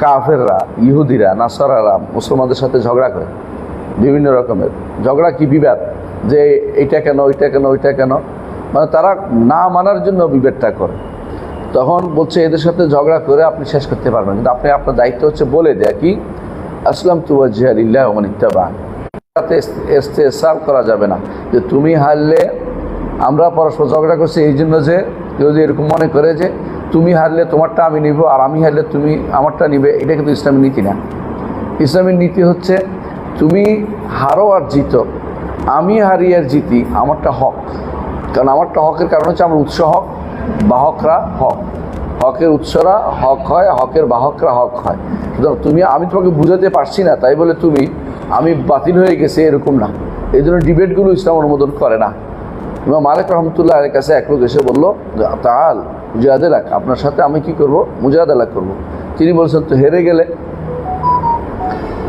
কাফেররা, ইহুদিরা, নাসারারা, মুসলমানদের সাথে ঝগড়া করে। বিভিন্ন রকমের। ঝগড়া কি বিবাদ? যে এইটা কেন, ওইটা কেন ওইটা কেন? মানে তারা না মানার জন্য বিভেদটা করে। তখন বলছে, এদের সাথে ঝগড়া করে আপনি শেষ করতে পারবেন। কিন্তু আপনি, আপনার দায়িত্ব হচ্ছে বলে দেয়া কি? আসলাম তুয়াজিয়ালিল্লাহ অমনিত্যাবান তাতে ইস্তেসাল করা যাবে না। যে তুমি হারলে, আমরা পরস্পর ঝগড়া করছি এই জন্য যে কেউ যদি এরকম মনে করে যে তুমি হারলে তোমারটা আমি নিব আর আমি হারলে তুমি আমারটা নিবে, এটা কিন্তু ইসলামের নীতি না। ইসলামের নীতি হচ্ছে তুমি হারো আর জিতো, আমি হারি আর জিতি, আমারটা হক। কারণ আমারটা হকের কারণ হচ্ছে আমার উৎস হক, বাহকরা হক। হকের উৎসরা হক হয়, হকের বাহকরা হক হয়। সুতরাং তুমি, আমি তোমাকে বুঝাতে পারছি না, তাই বলে তুমি, আমি বাতিল হয়ে গেছে এরকম না। এই জন্য ডিবেটগুলো ইসলাম অনুমোদন করে না। ইমাম মালিক রহমতুল্লাহ এর কাছে এক লোক এসে বলল তাল মুজাহাদেলাক আপনার সাথে আমি কি করব? মুজাহাদেলাক করব। তিনি বলছেন, তো হেরে গেলে?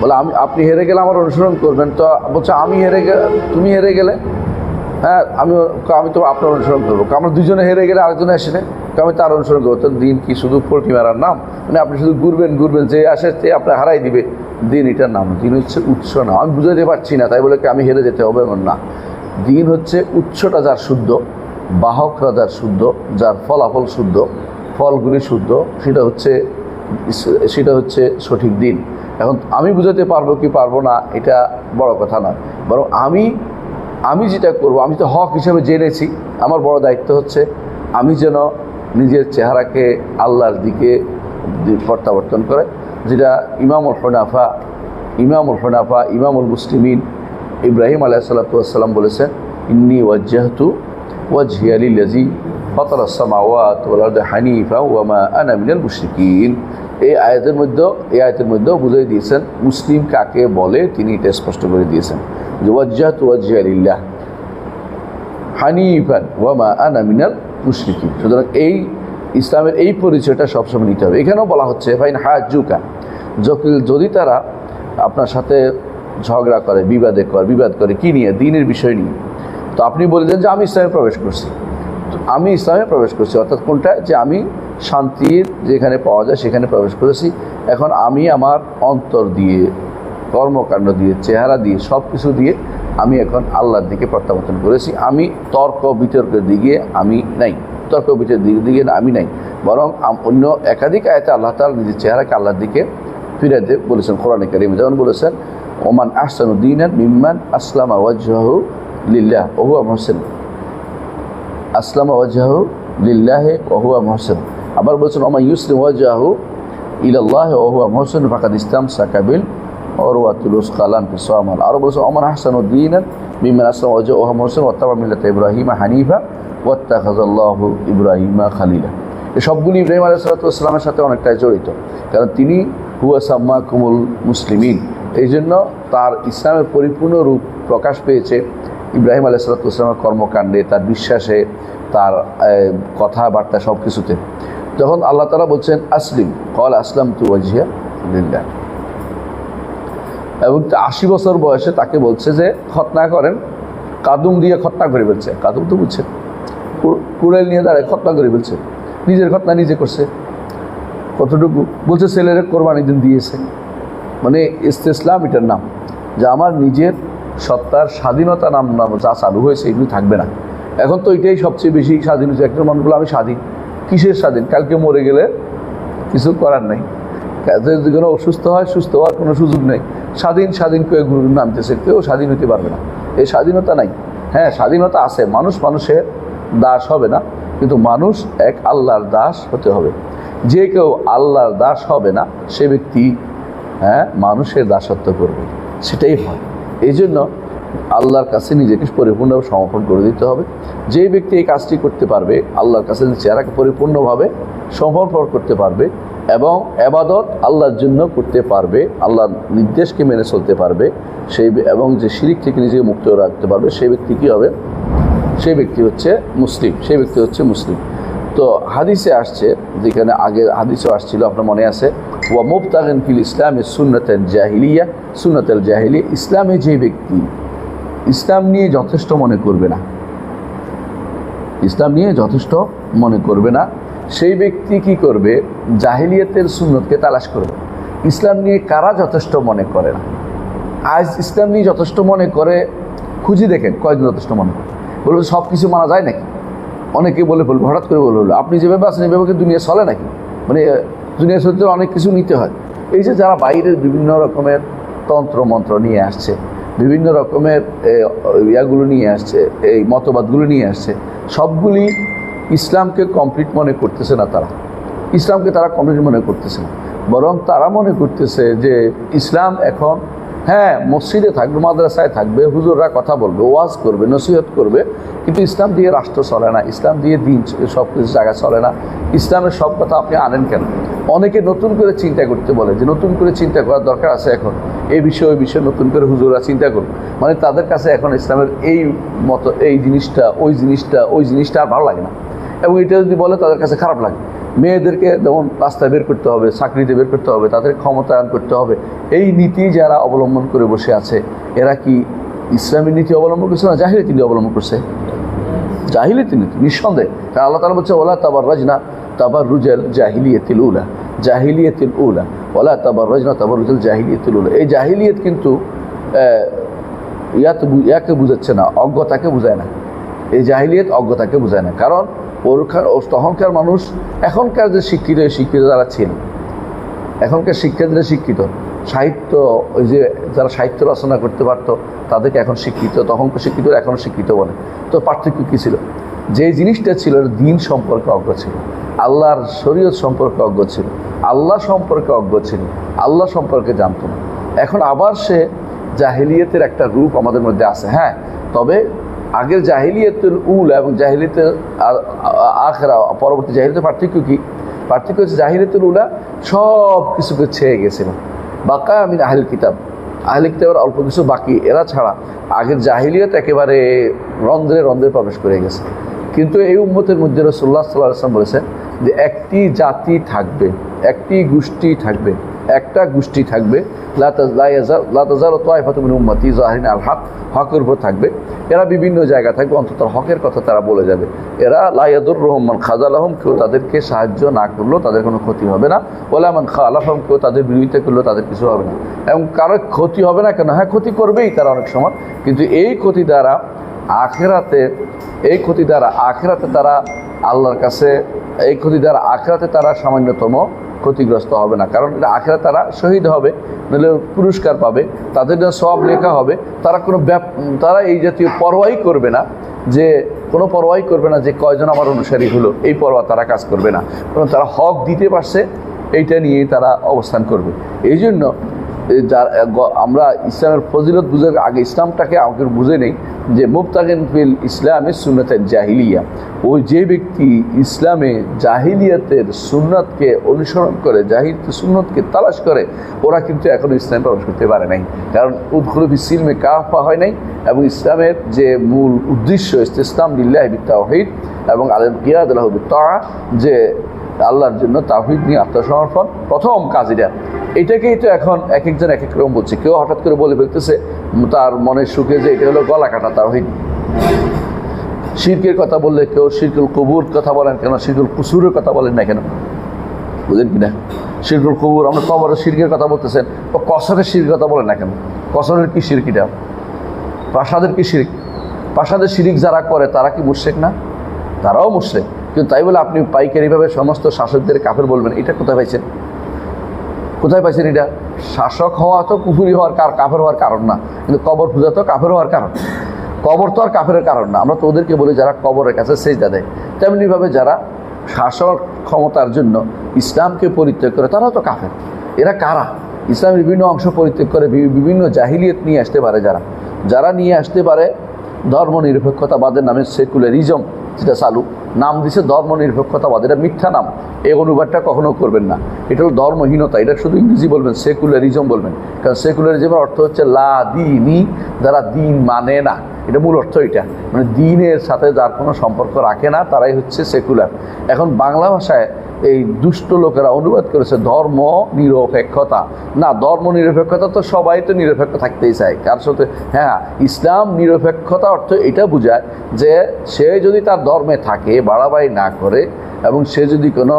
বলে, আমি, আপনি হেরে গেলে আমার অনুসরণ করবেন। তো বলছে, আমি হেরে গেলে তুমি হেরে গেলে? হ্যাঁ আমি আমি তো আপনার অনুসরণ করব। আমরা দুজনে হেরে গেলে আরেকজনে আসে না তো আমি তার অনুসরণ করব। দিন কি শুধু পোলট্রি মারার নাম? মানে আপনি শুধু ঘুরবেন ঘুরবেন, যে আসে সে আপনার হারাই দিবে। দিন এটার নাম, দিন হচ্ছে উৎস না আমি বুঝাতে পারছি না, তাই বলে কি আমি হেরে যেতে হবে এমন না। দিন হচ্ছে উৎসটা যার শুদ্ধ। বাহকরা যার শুদ্ধ, যার ফলাফল শুদ্ধ, ফলগুলি শুদ্ধ, সেটা হচ্ছে সেটা হচ্ছে সঠিক দিন। এখন আমি বুঝাতে পারব কি পারব না, এটা বড় কথা নয়। বরং আমি আমি যেটা করব, আমি তো হক হিসেবে জেনেছি, আমার বড় দায়িত্ব হচ্ছে, আমি যেন নিজের চেহারাকে আল্লাহর দিকে প্রত্যাবর্তন করে, যেটা ইমামুল হনাফা ইমামুল হনাফা, ইমামুল মুসলিমিন ইব্রাহিম আলাহ সাল্লাতাম বলেছেন, ইন্নি ওয়াজ্জাহতু ওয়াজহিয়ালি লাজি ফতর সামাওয়াত ওয়াল হানিফা ওয়ামা আনা মিনাল মুশরিকিন এই দিয়েছেন, মুসলিম কাকে বলে তিনি এটা স্পষ্ট করে দিয়েছেন। যে সুতরাং এই ইসলামের এই পরিচয়টা সবসময় নিতে হবে। এখানেও বলা হচ্ছে, ফাইন হাজুকা যদি তারা আপনার সাথে ঝগড়া করে, বিবাদে করে, বিবাদ করে, কী নিয়ে? দিনের বিষয় নিয়ে। তো আপনি বললেন যে আমি ইসলামে প্রবেশ করছি। আমি ইসলামে প্রবেশ করছি, অর্থাৎ কোনটা? যে আমি শান্তির যেখানে পাওয়া যায় সেখানে প্রবেশ করেছি। এখন আমি আমার অন্তর দিয়ে, কর্মকাণ্ড দিয়ে, চেহারা দিয়ে সব কিছু দিয়ে আমি এখন আল্লাহর দিকে প্রত্যাবর্তন করেছি। আমি তর্ক বিতর্কের দিকে আমি নাই। তর্ক বিতর্কের দিকে দিকে আমি নাই। বরং অন্য একাধিক আয়তে আল্লাহ তালা নিজের চেহারাকে আল্লাহর দিকে ফিরাতে বলেছেন, কোরআনে কারিম যেমন বলেছেন, ওমান আহসানুদ্দিন মিম্মান আসলাম ওয়াজহ লিল্লাহ, ওহুয়া মোহসেন। আসলাম ওয়াজাহু লিল্লাহে, ওহুয়া মোহসেন। আবার বলছেন, ওমা ইউসলিম ওয়াজাহু ইলাল্লাহ, ওহুয়া মোহসেন, ফাকাদ ইসলাম সাকাবিল আসলাম হানিফা সাথে অনেকটাই জড়িত, কারণ তিনি হুয়া সাম্মা কুমুল মুসলিমিন। এই জন্য তার ইসলামের পরিপূর্ণ রূপ প্রকাশ পেয়েছে ইব্রাহিম আলাইসালাতামের কর্মকাণ্ডে, তার বিশ্বাসে, তার কথাবার্তা সব কিছুতে তখন আল্লাহ তালা বলছেন, আসলিম কল আসলাম তু ওয়াজিয়া লিল্লাহ। এবং আশি বছর বয়সে তাকে বলছে যে খতনা করেন কাদুম দিয়ে খতনা করে ফেলছে। কাদুম তো বুঝছে কুড়াইল নিয়ে দাঁড়ায় খতনা করে ফেলছে। নিজের ঘটনা নিজে করছে। কতটুকু? বলছে, ছেলেরা কোরবানি দিন দিয়েছে। মানে ইস্তেসলাম এটার নাম। যে আমার নিজের সত্তার স্বাধীনতা নাম নাম যা চালু হয়েছে এগুলি থাকবে না। এখন তো এটাই সবচেয়ে বেশি স্বাধীন হচ্ছে একটা মানুষ বলে, আমি স্বাধীন। কিসের স্বাধীন? কালকে মরে গেলে কিছু করার নেই। যদি কোনো অসুস্থ হয়, সুস্থ হওয়ার কোনো সুযোগ নেই। স্বাধীন স্বাধীন কেউ গুরু নামতেছে, কেউ স্বাধীন হতে পারবে না। এই স্বাধীনতা নাই। হ্যাঁ স্বাধীনতা আছে। মানুষ মানুষের দাস হবে না, কিন্তু মানুষ এক আল্লাহর দাস হতে হবে। যে কেউ আল্লাহর দাস হবে না, সে ব্যক্তি হ্যাঁ মানুষের দাসত্ব করবে। সেটাই হয়। এই জন্য আল্লাহর কাছে নিজেকে পরিপূর্ণভাবে সমর্পণ করে দিতে হবে। যে ব্যক্তি এই কাজটি করতে পারবে, আল্লাহর কাছে চেহারাকে পরিপূর্ণভাবে সমর্পণ করতে পারবে এবং এবাদত আল্লাহর জন্য করতে পারবে, আল্লাহর নির্দেশকে মেনে চলতে পারবে, সেই এবং যে শিরিক থেকে নিজেকে মুক্ত রাখতে পারবে, সেই ব্যক্তি কী হবে? সেই ব্যক্তি হচ্ছে মুসলিম, সেই ব্যক্তি হচ্ছে মুসলিম। তো হাদিসে আসছে, যেখানে আগে হাদিসও আসছিল, আপনার মনে আছে? ওয়া ফিল ইসলামে জাহিলিয়া সুন্নতের জাহিলি, ইসলামে যে ব্যক্তি ইসলাম নিয়ে যথেষ্ট মনে করবে না, ইসলাম নিয়ে যথেষ্ট মনে করবে না, সেই ব্যক্তি কি করবে? জাহিলিয়াতের সুন্নতকে তালাশ করবে। ইসলাম নিয়ে কারা যথেষ্ট মনে করে না? আজ ইসলাম নিয়ে যথেষ্ট মনে করে, খুঁজি দেখেন কয়েকজন যথেষ্ট মনে করে। বলবে, সব কিছু মানা যায় নাকি? অনেকে বলে, বলব, হঠাৎ করে বলে আপনি যেভাবে আছেন, এভাবে দুনিয়া চলে নাকি? মানে দুনিয়া সত্যি অনেক কিছু নিতে হয়। এই যে যারা বাইরের বিভিন্ন রকমের তন্ত্র মন্ত্র নিয়ে আসছে, বিভিন্ন রকমের ইয়াগুলো নিয়ে আসছে, এই মতবাদগুলো নিয়ে আসছে, সবগুলি ইসলামকে কমপ্লিট মনে করতেছে না তারা। ইসলামকে তারা কমপ্লিট মনে করতেছে না। বরং তারা মনে করতেছে যে ইসলাম এখন হ্যাঁ মসজিদে থাকবে, মাদ্রাসায় থাকবে, হুজুররা কথা বলবে, ওয়াজ করবে, নসিহত করবে, কিন্তু ইসলাম দিয়ে রাষ্ট্র চলে না, ইসলাম দিয়ে দিন সব কিছু জায়গায় চলে না। ইসলামের সব কথা আপনি আনেন কেন? অনেকে নতুন করে চিন্তা করতে বলে যে নতুন করে চিন্তা করার দরকার আছে এখন। এই বিষয়ে, ওই বিষয়ে নতুন করে হুজুররা চিন্তা করুন মানে তাদের কাছে এখন ইসলামের এই মতো, এই জিনিসটা, ওই জিনিসটা ওই জিনিসটা আর ভালো লাগে না। এবং এটা যদি বলে তাদের কাছে খারাপ লাগে। মেয়েদেরকে যেমন রাস্তায় বের করতে হবে, চাকরিতে বের করতে হবে, তাদের ক্ষমতায়ন করতে হবে, এই নীতি যারা অবলম্বন করে বসে আছে, এরা কি ইসলামী নীতি অবলম্বন করছে না জাহিরি তিনি অবলম্বন করছে? জাহিলিয়াতি তিনি নিঃসন্দেহে। কারণ আল্লাহ তালা বলছে ওলা তাবার রাজনা তাবার রুজাল জাহিলিয়াতিল উলা। জাহিলিয়াতিল উলা। ওলা তাবার রাজনা তাবার রুজাল জাহিলিয়াতিল উলা। এই জাহিলিয়ত কিন্তু ইয়াকে বুঝাচ্ছে না, অজ্ঞতাকে বোঝায় না। এই জাহিলিয়ত অজ্ঞতাকে বোঝায় না। কারণ ওরখান ও তখনকার মানুষ, এখনকার যে শিক্ষিত শিক্ষিত যারা ছিল এখনকার শিক্ষার্থীরা শিক্ষিত। সাহিত্য, ওই যে যারা সাহিত্য রচনা করতে পারতো, তাদেরকে এখন শিক্ষিত, তখনকার শিক্ষিত এখন শিক্ষিত বলে। তো পার্থক্য কী ছিল? যে জিনিসটা ছিল দিন সম্পর্কে অজ্ঞ ছিল। আল্লাহর শরীয়ত সম্পর্কে অজ্ঞ ছিল। আল্লাহ সম্পর্কে অজ্ঞ ছিল। আল্লাহ সম্পর্কে জানত না। এখন আবার সে জাহিলিয়তের একটা রূপ আমাদের মধ্যে আছে। হ্যাঁ তবে আগের জাহিলিয়তের উল এবং জাহিলিয়তের আখরা, পরবর্তী জাহিলিয়তের পার্থক্য কি? পার্থক্য হচ্ছে জাহিলিয়তুল উলা সব কিছুকে ছেয়ে গেছিল। বাকা আমি আহল কিতাব। আহলে কিতাবের অল্প কিছু বাকি। এরা ছাড়া আগের জাহিলিয়ত একেবারে রন্ধ্রে রন্ধ্রে প্রবেশ করে গেছে। কিন্তু এই উম্মতের মধ্যে রসুল্লাহ সাল্লাহ আসলাম বলেছেন যে একটি জাতি থাকবে, একটি গোষ্ঠী থাকবে। একটা গোষ্ঠী থাকবে আল হক, হকের উপর থাকবে। এরা বিভিন্ন জায়গা থাকবে, অন্তত হকের কথা তারা বলে যাবে। এরা লাইয়াদুর রহমান খাজালাহম, কেউ তাদেরকে সাহায্য না করলেও তাদের কোনো ক্ষতি হবে না। ওলামান খা আলাহম কেউ তাদের বিরোধিতা করলেও তাদের কিছু হবে না। এবং কারও ক্ষতি হবে না কেন? হ্যাঁ ক্ষতি করবেই তারা অনেক সময়। কিন্তু এই ক্ষতি দ্বারা আখেরাতে, এই ক্ষতি দ্বারা আখেরাতে তারা আল্লাহর কাছে, এই ক্ষতি দ্বারা আখেরাতে তারা সামান্যতম ক্ষতিগ্রস্ত হবে না। কারণ এটা আখেরা তারা শহীদ হবে নইলে পুরস্কার পাবে, তাদের জন্য সব লেখা হবে। তারা কোনো ব্যাপ, তারা এই জাতীয় পরোয়াই করবে না যে, কোনো পরোয়াই করবে না যে, কয়জন আমার অনুসারী হলো, এই পরোয়া তারা কাজ করবে না। কারণ তারা হক দিতে পারছে, এইটা নিয়েই তারা অবস্থান করবে। এই জন্য যার আমরা ইসলামের ফজিলত বুঝার আগে ইসলামটাকে আমাকে বুঝে নেই যে মুফতাকিন ফিল ইসলামের সুন্নতের জাহিলিয়া। ওই যে ব্যক্তি ইসলামে জাহিলিয়াতের সুন্নতকে অনুসরণ করে জাহিল সুন্নতকে তালাশ করে, ওরা কিন্তু এখনও ইসলামে প্রবেশ করতে পারে নাই। কারণ উদ্ঘুল সিলমে কাফা হয় নাই এবং ইসলামের যে মূল উদ্দেশ্য ইসলাম লিল্লাহ তাহিদ এবং আলম কিয়াদ তা যে আল্লাহর জন্য তাহিদ নিয়ে আত্মসমর্পণ প্রথম কাজ এটা। এটাকেই তো এখন এক একজন এক এক রকম বলছে। কেউ হঠাৎ করে বলে ফেলতেছে, তার মনের সুখে যে এটা হলো গলা কাটা তাহিদ শিরকের কথা বললে কেউ শিরকুল কবুর কথা বলেন কেন? শিরকুল কুসুরের কথা বলেন না কেন? বুঝলেন কি না? শিরকুল কবুর, আমরা কবরের শিরকের কথা বলতেছেন। ও কসরের শির কথা বলেন না কেন? কসরের কি শিরকিটা প্রাসাদের কি শিরিক? প্রাসাদের শিরিক যারা করে, তারা কি মুর্শেক না? তারাও মুর্শেক কিন্তু তাই বলে আপনি পাইকারিভাবে সমস্ত শাসকদের কাফের বলবেন, এটা কোথায় পাইছেন? কোথায় পাইছেন এটা? শাসক হওয়া তো কুফুরি হওয়ার কার, কাফের হওয়ার কারণ না। কিন্তু কবর পূজা তো কাফের হওয়ার কারণ। কবর তো আর কাফের কারণ না। আমরা তো ওদেরকে বলি যারা কবরের কাছে সেজদা দেয়। তেমনিভাবে যারা শাসক ক্ষমতার জন্য ইসলামকে পরিত্যাগ করে, তারাও তো কাফের। এরা কারা? ইসলামের বিভিন্ন অংশ পরিত্যাগ করে বিভিন্ন জাহিলিয়ত নিয়ে আসতে পারে যারা। যারা নিয়ে আসতে পারে ধর্ম নিরপেক্ষতাবাদের নামে সেকুলারিজম, যেটা চালু। নাম দিছে ধর্ম নিরপেক্ষতাবাদ এটা মিথ্যা নাম। এই অনুবাদটা কখনো করবেন না। এটা হলো ধর্মহীনতা। এটা শুধু ইংরেজি বলবেন, সেকুলারিজম বলবেন। কারণ সেকুলারিজমের অর্থ হচ্ছে লা দিনী যারা দিন মানে না, এটা মূল অর্থ এটা। মানে দিনের সাথে যার কোনো সম্পর্ক রাখে না, তারাই হচ্ছে সেকুলার এখন বাংলা ভাষায় এই দুষ্ট লোকেরা অনুবাদ করেছে ধর্ম নিরপেক্ষতা। না, ধর্ম নিরপেক্ষতা তো সবাই তো নিরপেক্ষ থাকতেই চায়। কার সাথে? হ্যাঁ ইসলাম নিরপেক্ষতা অর্থ এটা বোঝায় যে সে যদি তার ধর্মে থাকে, বাড়াবাড়ি না করে, এবং সে যদি কোনো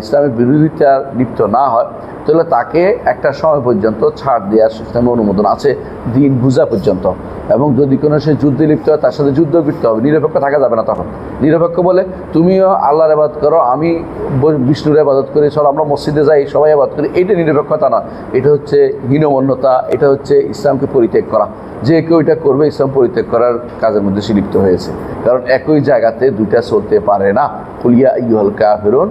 ইসলামের বিরোধিতা লিপ্ত না হয়, তাহলে তাকে একটা সময় পর্যন্ত ছাড় দেওয়ার সিস্টেমে অনুমোদন আছে, দিন বুঝা পর্যন্ত। এবং যদি কোনো সে যুদ্ধে লিপ্ত হয়, তার সাথে যুদ্ধ করতে হবে। নিরপেক্ষ থাকা যাবে না তখন। নিরপেক্ষ বলে, তুমিও আল্লাহর আবাদ করো, আমি বিষ্ণুর আবাদত করি সব আমরা মসজিদে যাই, সবাই আবাদ করি। এটা নিরপেক্ষতা না এটা হচ্ছে হীনমন্যতা, এটা হচ্ছে ইসলামকে পরিত্যাগ করা। যে কেউ এটা করবে, ইসলাম পরিত্যাগ করার কাজের মধ্যে সে লিপ্ত হয়েছে। কারণ একই জায়গাতে দুইটা চলতে পারে না। কুলিয়া ইহল কাফেরুন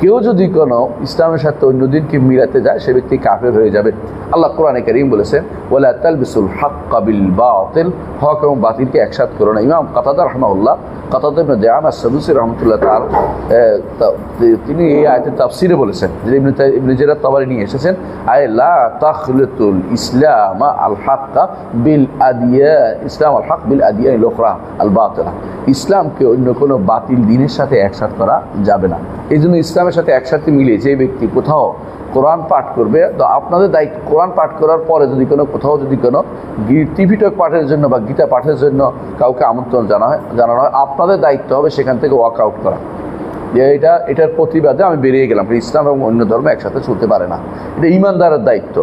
কেউ যদি কোনো ইসলামের সাথে অন্য দিনকে মিলাতে যায়, সে ব্যক্তি কাফের হয়ে যাবে। আল্লাহ কোরআনে করিম বলেছেন ওলা হক কাবিল বাতিল। হক এবং বাতিলকে একসাথ করো না। ইমাম কাতাদা রহমাউল্লাহ রহমতুল্লাহ তার তিনি এই আয়তের তাফসিরে বলেছেন যে নিয়ে এসেছেন, আয় লা ইসলাম আল বিল আদিয়া ইসলাম আল বিল আদিয়া লোকরা আল ইসলামকে অন্য কোনো বাতিল দিনের সাথে একসাথ করা যাবে না। এই জন্য ইসলামের সাথে একসাথে মিলে যে ব্যক্তি কোথাও কোরআন পাঠ করবে, তো আপনাদের দায়িত্ব কোরআন পাঠ করার পরে যদি কোনো, কোথাও যদি কোনো টিভিটক পাঠের জন্য বা গীতা পাঠের জন্য কাউকে আমন্ত্রণ জানা হয় জানানো হয়, আপনাদের দায়িত্ব হবে সেখান থেকে ওয়াক আউট করা। যে এটা এটার প্রতিবাদে আমি বেরিয়ে গেলাম। ইসলাম এবং অন্য ধর্ম একসাথে চলতে পারে না। এটা ইমানদারের দায়িত্ব।